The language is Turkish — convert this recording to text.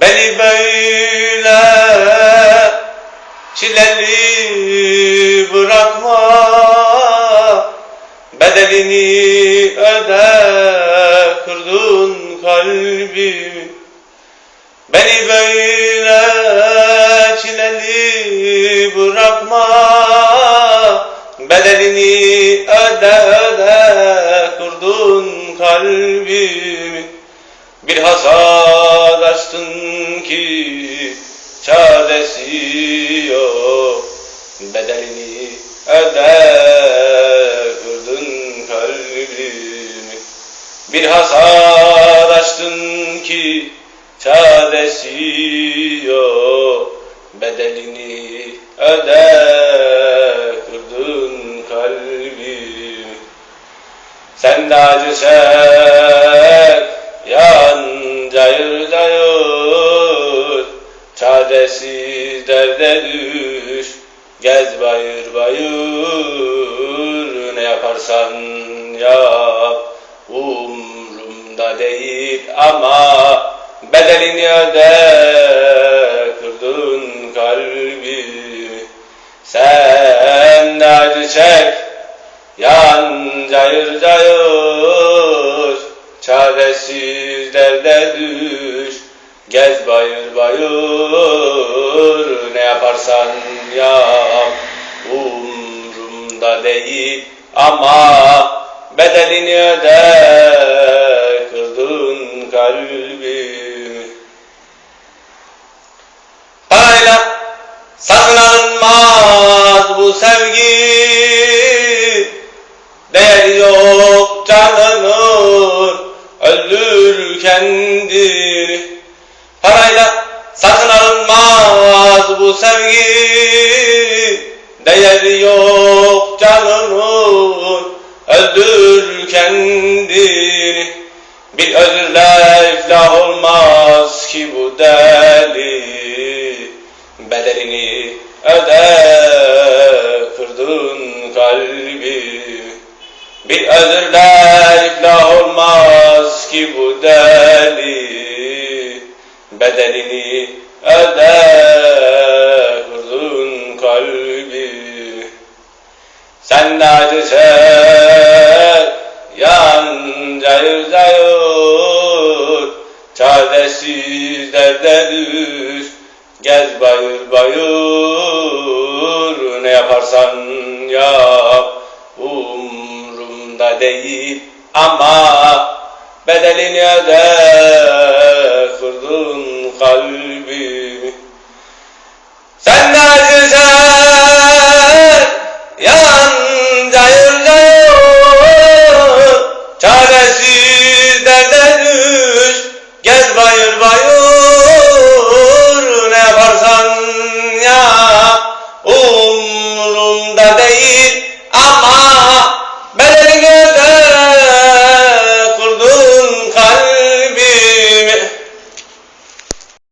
Beni böyle çileli bırakma Bedelini öde kırdın kalbimi Beni böyle çileli bırakma Bedelini öde öde kırdın kalbimi Bir hasad açtın ki çaresi yok. Bedelini öde kırdın kalbimi. Bir hasar açtın ki çaresi yok. Bedelini öde kırdın kalbimi. Sen de acı çek Çaresiz derde düş Gez bayır bayır Ne yaparsan yap Umrumda değil ama Bedelini öde Kırdın kalbimi Sen de acı çek Yan cayır cayır Çaresiz derde düş Gez bayır bayır Ne yaparsan yap Umrumda değil. Ama Bedelini öde Kırdın kalbimi Parayla satın alınmaz bu sevgi. Değeri yok canının öldür kendini alınmaz bu sevgi Değeri yok canının öldür kendini Bir özürle iflah olmaz ki bu deli. Bedelini öde kırdın kalbimi Bir özürle iflah olmaz ki bu deli Bedelini öde kırdın kalbimi Sen de acı çek yan cayır cayır Çaresiz derde düş Gez bayır bayır. Ne yaparsan yap Umrumda değil ama Bedelini öde kırdın kalbimi. Sen de güzel yanca yırca Çaresiz derde düş gez bayır bayır.